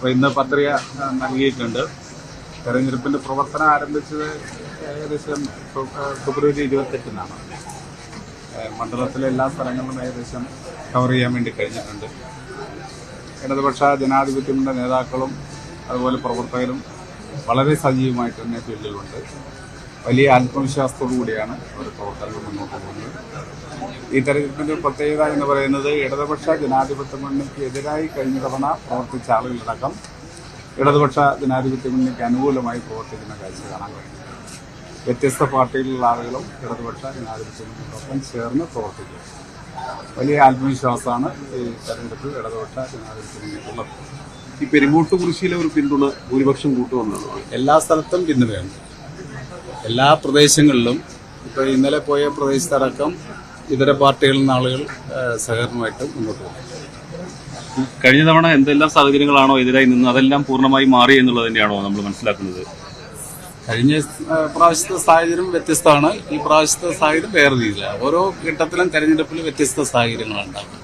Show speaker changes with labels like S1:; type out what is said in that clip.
S1: അപ്പോൾ ഇന്ന് പത്രിക നൽകിയിട്ടുണ്ട്. തെരഞ്ഞെടുപ്പിന്റെ പ്രവർത്തനം ആരംഭിച്ചത് ഏകദേശം ഫെബ്രുവരി ഇരുപത്തെട്ടിനാണ്. മണ്ഡലത്തിലെ എല്ലാ സ്ഥലങ്ങളിലും ഏകദേശം കവർ ചെയ്യാൻ വേണ്ടി കഴിഞ്ഞിട്ടുണ്ട്. ഇടതുപക്ഷ ജനാധിപത്യത്തിന്റെ നേതാക്കളും അതുപോലെ പ്രവർത്തകരും വളരെ സജീവമായിട്ട് തന്നെ ഫീൽഡിലുണ്ട്. വലിയ ആത്മവിശ്വാസത്തോടു കൂടിയാണ് അവർ പ്രവർത്തനങ്ങൾ മുന്നോട്ട് പോകുന്നത്. ഈ തെരഞ്ഞെടുപ്പിന്റെ പ്രത്യേകത എന്ന് പറയുന്നത് ഇടതുപക്ഷ ജനാധിപത്യ മുന്നണിക്ക് എതിരായി കഴിഞ്ഞ തവണ പ്രവർത്തിച്ച ആളുകളടക്കം ഇടതുപക്ഷ ജനാധിപത്യ മുന്നണിക്ക് അനുകൂലമായി പ്രവർത്തിക്കുന്ന കാഴ്ച കാണാൻ കഴിയും. വ്യത്യസ്ത പാർട്ടികളിലുള്ള ആളുകളും ഇടതുപക്ഷ ജനാധിപത്യ മുന്നണിക്കൊപ്പം ചേർന്ന് പ്രവർത്തിക്കും. വലിയ ആത്മവിശ്വാസമാണ് ഈ തെരഞ്ഞെടുപ്പിൽ ഇടതുപക്ഷ ജനാധിപത്യ മുന്നണിക്കുള്ളത്
S2: ഈ പെരുങ്ങോട്ട് കുറിശിയിലെ ഒരു പിന്തുണ ഭൂരിപക്ഷം കൂട്ടുമെന്നാണ്.
S1: എല്ലാ സ്ഥലത്തും പിന്തുണയുണ്ട് എല്ലാ പ്രദേശങ്ങളിലും ഇപ്പോൾ ഇന്നലെ പോയ പ്രദേശത്തടക്കം ഇതര പാർട്ടികളിൽ നിന്ന് ആളുകൾ സഹകരണമായിട്ട് മുന്നോട്ട് പോകും.
S3: കഴിഞ്ഞ തവണ എന്തെല്ലാം സാഹചര്യങ്ങളാണോ എതിരായി നിന്ന് അതെല്ലാം പൂർണമായി മാറി എന്നുള്ളത് തന്നെയാണോ നമ്മൾ മനസ്സിലാക്കുന്നത്?
S1: കഴിഞ്ഞ പ്രാവശ്യത്തെ സാഹചര്യം വ്യത്യസ്തമാണ്. ഈ പ്രാവശ്യത്തെ സാഹചര്യം വേറെ രീതിയിലാണ്. ഓരോ ഘട്ടത്തിലും തെരഞ്ഞെടുപ്പിൽ വ്യത്യസ്ത സാഹചര്യങ്ങളുണ്ടാകും